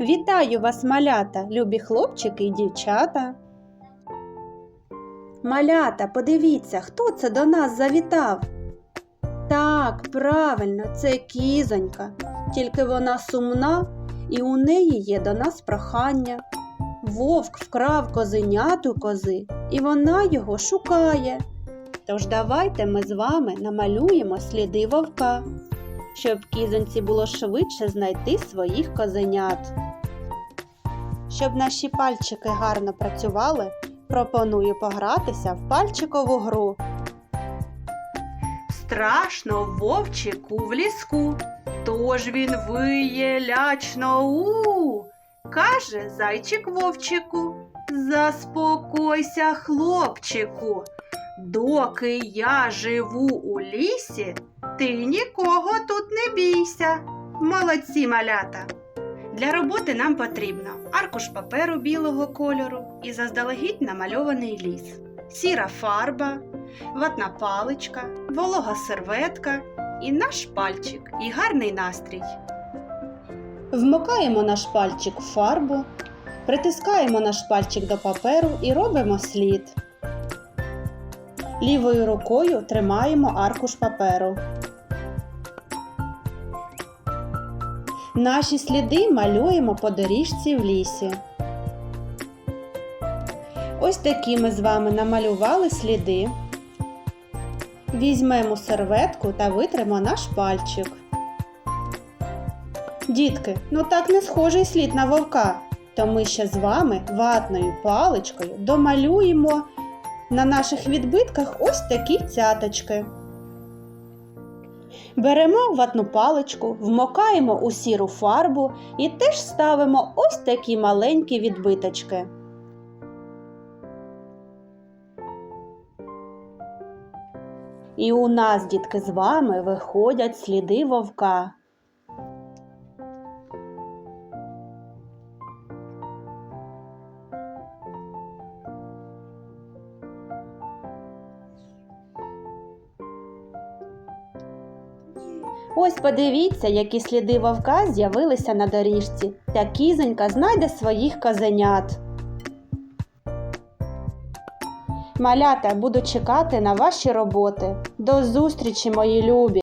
Вітаю вас, малята, любі хлопчики і дівчата. Малята, подивіться, хто це до нас завітав. Так, правильно, це кізонька, тільки вона сумна, і у неї є до нас прохання. Вовк вкрав козеняту кози, і вона його шукає. Тож давайте ми з вами намалюємо сліди вовка, щоб кізоньці було швидше знайти своїх козенят. Щоб наші пальчики гарно працювали, пропоную погратися в пальчикову гру. Страшно вовчику в ліску, тож він виє лячно у. Каже зайчик вовчику, заспокойся, хлопчику. Доки я живу у лісі, ти нікого тут не бійся. Молодці малята! Для роботи нам потрібно аркуш паперу білого кольору і заздалегідь намальований ліс, сіра фарба, ватна паличка, волога серветка і наш пальчик і гарний настрій. Вмикаємо наш пальчик в фарбу, притискаємо наш пальчик до паперу і робимо слід. Лівою рукою тримаємо аркуш паперу. Наші сліди малюємо по доріжці в лісі. Ось такі ми з вами намалювали сліди. Візьмемо серветку та витримо наш пальчик. Дітки, ну так не схожий слід на вовка, то ми ще з вами ватною паличкою домалюємо на наших відбитках ось такі цяточки. Беремо ватну паличку, вмокаємо у сіру фарбу і теж ставимо ось такі маленькі відбиточки. І у нас, дітки, з вами виходять сліди вовка. Ось подивіться, які сліди вовка з'явилися на доріжці. Та кізонька знайде своїх козенят. Малята буду чекати на ваші роботи. До зустрічі, мої любі!